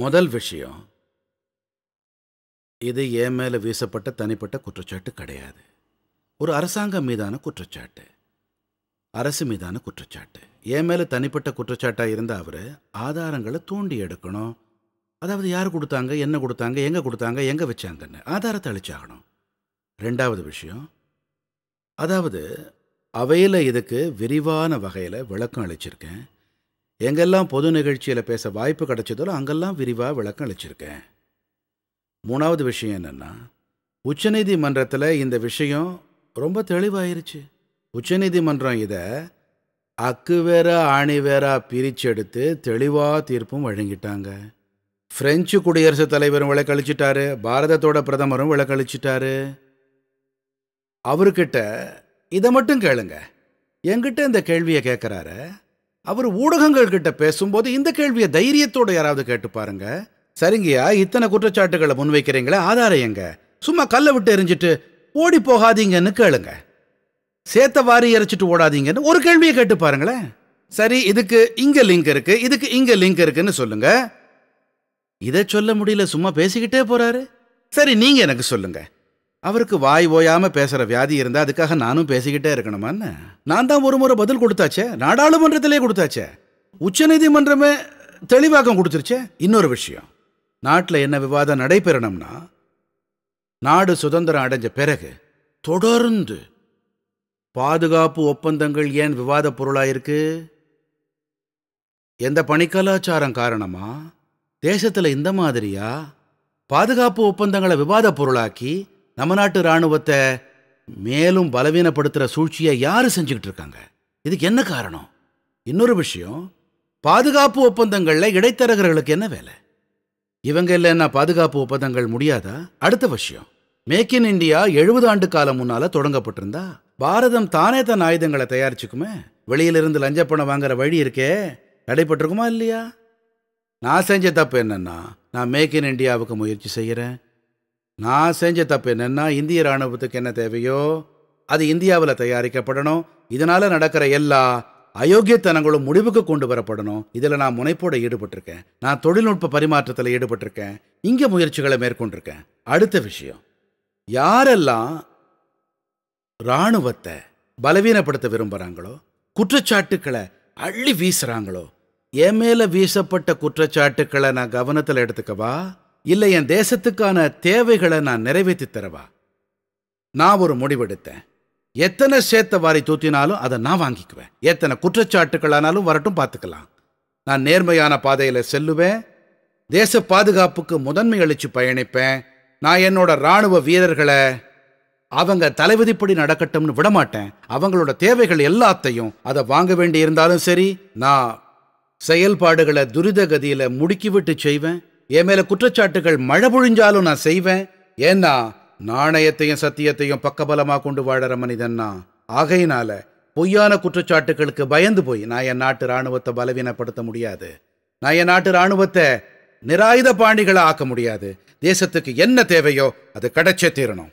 முதல் விஷயம் இது என் மேலே வீசப்பட்ட தனிப்பட்ட குற்றச்சாட்டு கிடையாது. ஒரு அரசாங்கம் மீதான குற்றச்சாட்டு. அரசு மீதான குற்றச்சாட்டு. என் மேலே தனிப்பட்ட குற்றச்சாட்டாக இருந்த அவர் ஆதாரங்களை தூண்டி எடுக்கணும். அதாவது யார் கொடுத்தாங்க என்ன கொடுத்தாங்க எங்கே கொடுத்தாங்க எங்கே வச்சாங்கன்னு ஆதாரத்தை அழிச்சாகணும் ரெண்டாவது விஷயம் அதாவது அவையில் இதுக்கு விரிவான வகையில் விளக்கம் அளிச்சிருக்கேன். எங்கெல்லாம் பொது நிகழ்ச்சியில் பேச வாய்ப்பு கிடைச்சதோ அங்கெல்லாம் விரிவாக விளக்கம் அளிச்சிருக்கேன். மூணாவது விஷயம் என்னென்னா உச்சநீதிமன்றத்தில் இந்த விஷயம் ரொம்ப தெளிவாயிருச்சு. உச்சநீதிமன்றம் இதை அக்கு வேற ஆணி வேறா பிரிச்சு எடுத்து தெளிவாக தீர்ப்பும் வழங்கிட்டாங்க. பிரெஞ்சு குடியரசுத் தலைவரும் விளக்களிச்சிட்டாரு பாரதத்தோட பிரதமரும் விளக்களிச்சிட்டாரு அவர்கிட்ட இதை மட்டும் கேளுங்க. என்கிட்ட இந்த கேள்வியை கேட்குறாரு அவர் ஊடகங்கள் கிட்ட பேசும்போது இந்த கேள்வியை தைரியத்தோடு யாராவது கேட்டு பாருங்க. சரிங்கய்யா இத்தனை குற்றச்சாட்டுகளை முன்வைக்கிறீங்களே ஆதாரம் எங்க? சும்மா கல்லை விட்டு எரிஞ்சிட்டு ஓடி போகாதீங்கன்னு கேளுங்க. சேத்த வாரி இறைச்சிட்டு ஓடாதீங்கன்னு ஒரு கேள்வியை கேட்டு பாருங்களேன். சரி இதுக்கு இங்க லிங்க் இருக்கு இதுக்கு இங்க லிங்க் இருக்குன்னு சொல்லுங்க. இதை சொல்ல முடியல சும்மா பேசிக்கிட்டே போறாரு. சரி நீங்க எனக்கு சொல்லுங்க. அவருக்கு வாய் ஓயாம பேசுற வியாதி இருந்தா அதுக்காக நானும் பேசிக்கிட்டே இருக்கணுமான்னு நான் தான் ஒரு முறை பதில் கொடுத்தாச்சே? நாடாளுமன்றத்திலே கொடுத்தாச்சே? உச்சநீதிமன்றமே தெளிவாக்கம் கொடுத்துருச்சே? இன்னொரு விஷயம். நாட்டில் என்ன விவாதம் நடைபெறணும்னா நாடு சுதந்திரம் அடைஞ்ச பிறகு தொடர்ந்து பாதுகாப்பு ஒப்பந்தங்கள் ஏன் விவாத பொருளாயிருக்கு? எந்த பணிக்கலாச்சாரம் காரணமா? தேசத்தில் இந்த மாதிரியா? பாதுகாப்பு ஒப்பந்தங்களை விவாத பொருளாக்கி நம்ம நாட்டு ராணுவத்தை மேலும் பலவீனப்படுத்துகிற சூழ்ச்சியை யார் செஞ்சுக்கிட்டு இருக்காங்க? இதுக்கு என்ன காரணம்? இன்னொரு விஷயம் பாதுகாப்பு ஒப்பந்தங்களில் இடைத்தரகர்களுக்கு என்ன வேலை? இவங்க இல்லைன்னா பாதுகாப்பு ஒப்பந்தங்கள் முடியாதா? அடுத்த விஷயம் மேக் இன் இண்டியா எழுபது ஆண்டு காலம் முன்னால் தொடங்கப்பட்டிருந்தா பாரதம் தானே தன் ஆயுதங்களை தயாரிச்சுக்குமே? வெளியிலிருந்து லஞ்சப்பணம் வாங்குற வழி இருக்கே? தடைப்பட்டிருக்குமா இல்லையா? நான் செஞ்ச தப்பு என்னன்னா நான் மேக் இன் இந்தியாவுக்கு முயற்சி செய்கிறேன் நான் செஞ்ச தப்பு என்னென்னா இந்திய ராணுவத்துக்கு என்ன தேவையோ அது இந்தியாவில் தயாரிக்கப்படணும். இதனால நடக்கிற எல்லா அயோக்கியத்தனங்களும் முடிவுக்கு கொண்டு வரப்படணும். இதில் நான் முனைப்போடு ஈடுபட்டிருக்கேன். நான் தொழில்நுட்ப பரிமாற்றத்தில் ஈடுபட்டிருக்கேன். இங்கே முயற்சிகளை மேற்கொண்டிருக்கேன். அடுத்த விஷயம். யாரெல்லாம் ராணுவத்தை பலவீனப்படுத்த விரும்புகிறாங்களோ குற்றச்சாட்டுக்களை அள்ளி வீசுறாங்களோ என் மேல வீசப்பட்ட குற்றச்சாட்டுக்களை நான் கவனத்தில் எடுத்துக்கவா? இல்லை என் தேசத்துக்கான தேவைகளை நான் நிறைவேற்றி தரவா? நான் ஒரு முடிவெடுத்தேன். எத்தனை சேத்த வாரி தூத்தினாலும் அதை நான் வாங்கிக்குவேன். எத்தனை குற்றச்சாட்டுகளானாலும் வரட்டும் பார்த்துக்கலாம். நான் நேர்மையான பாதையில் செல்லுவேன். தேச பாதுகாப்புக்கு முதன்மை அளித்து பயணிப்பேன். நான் என்னோட ராணுவ வீரர்களை அவங்க தலைவிதிப்படி நடக்கட்டும்னு விடமாட்டேன். அவங்களோட தேவைகள் எல்லாத்தையும் அதை வாங்க வேண்டி இருந்தாலும் சரி நான் செயல்பாடுகளை துரித கதியில் முடுக்கிவிட்டு செய்வேன். என் மேல குற்றச்சாட்டுகள் மழை பொழிஞ்சாலும் நான் செய்வேன். ஏன்னா நாணயத்தையும் சத்தியத்தையும் பக்கபலமா கொண்டு வாழற மனிதன் நான். ஆகையினால பொய்யான குற்றச்சாட்டுகளுக்கு பயந்து போய் நான் என் நாட்டு ராணுவத்தை பலவீனப்படுத்த முடியாது. நான் என் நாட்டு ராணுவத்தை நிராயுத பாணிகளை ஆக்க முடியாது. தேசத்துக்கு என்ன தேவையோ அது கிடைச்சே தீரணும்.